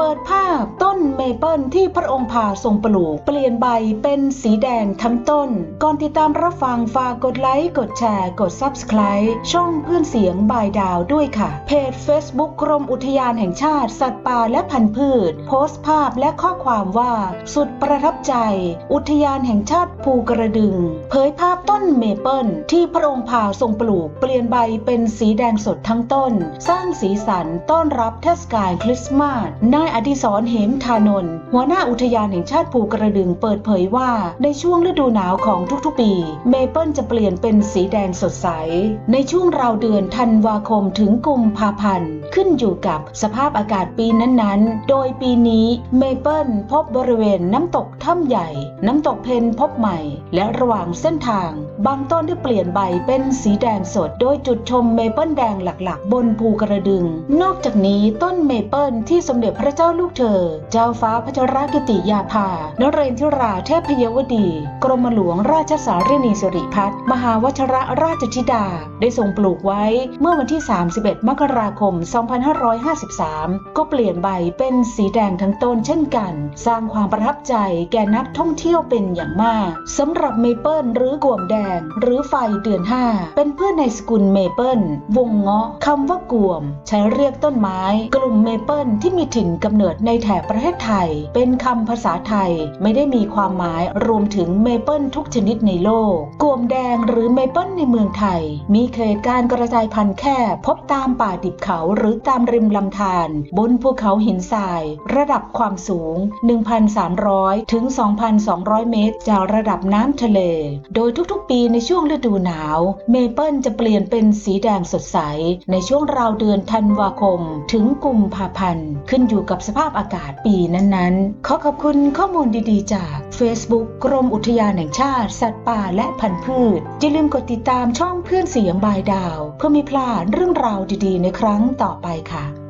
เปิดภาพต้นเมเปิลที่พระองค์พาทรงปลูก เปลี่ยนใบเป็นสีแดงทั้งต้น ก่อนติดตามรับฟังฝากกดไลค์ กดแชร์ กด Subscribe ช่องเพื่อนเสียงบายดาวด้วยค่ะ เพจ Facebook กรมอุทยานแห่งชาติ สัตว์ป่าและพันธุ์พืช โพสต์ภาพและข้อความว่า สุดประทับใจ อุทยานแห่งชาติภูกระดึง เผยภาพต้นเมเปิลที่พระองค์พาทรงปลูก เปลี่ยนใบเป็นสีแดงสดทั้งต้น สร้างสีสันต้อนรับเทศกาลคริสต์มาสนายอดิศรเหมธานนท์หัวหน้าอุทยานแห่งชาติภูกระดึงเปิดเผยว่าในช่วงฤดูหนาวของทุกๆปี เมเปิลจะเปลี่ยนเป็นสีแดงสดใส ในช่วงราวเดือนธันวาคมถึงกุมภาพันธ์ขึ้นอยู่กับสภาพอากาศปีนั้นๆ โดยปีนี้เมเปิลพบบริเวณน้ำตกถ้ำใหญ่ น้ำตกเพนพบใหม่ และระหว่างเส้นทาง บางต้นได้เปลี่ยนใบเป็นสีแดงสด โดยจุดชมเมเปิลแดงหลักๆ บนภูกระดึง นอกจากนี้ต้นเมเปิลที่สมเด็จพระเจ้าลูกเธอ เจ้าฟ้าพัชรกิติยาภานเรนทิราเทพยวดี กรมหลวงราชสารินีสิริพัฒน์มหาวชรราชธิดา ได้ทรงปลูกไว้เมื่อวันที่ 31 มกราคม 2553 ก็เปลี่ยนใบเป็นสีแดงทั้งต้นเช่นกัน สร้างความประทับใจแก่นักท่องเที่ยวเป็นอย่างมากสำหรับเมเปิลหรือกวมแดง หรือไฟเดือน 5 เป็นเพื่อนในสกุลเมเปิลวงเงาะคำว่ากวม ใช้เรียกต้นไม้ กลุ่มเมเปิลที่มีถิ่นกำเนิดในแถบประเทศไทย เป็นคำภาษาไทยไม่ได้มีความหมายรวมถึงเมเปิลทุกชนิดในโลกกวมแดงหรือเมเปิลในเมืองไทย มีเขตการกระจายพันธุ์แค่พบตามป่าดิบเขาหรือตามริมลำธารบนภูเขาหินทราย ระดับความสูง 1,300 ถึง 2,200 เมตร จากระดับน้ำทะเล โดยทุกๆ ปีในช่วงฤดูหนาว เมเปิลจะเปลี่ยนเป็นสีแดงสดใส ในช่วงราวเดือนธันวาคม ถึงกุมภาพันธ์ขึ้นอยู่กับกับสภาพอากาศปีนั้นๆ ขอขอบคุณข้อมูลดีๆ จาก Facebook กรมอุทยานแห่งชาติ สัตว์ป่าและพันธุ์พืช อย่าลืมกดติดตามช่องเพื่อนเสียงบายดาว เพื่อไม่พลาดเรื่องราวดีๆ ในครั้งต่อไปค่ะ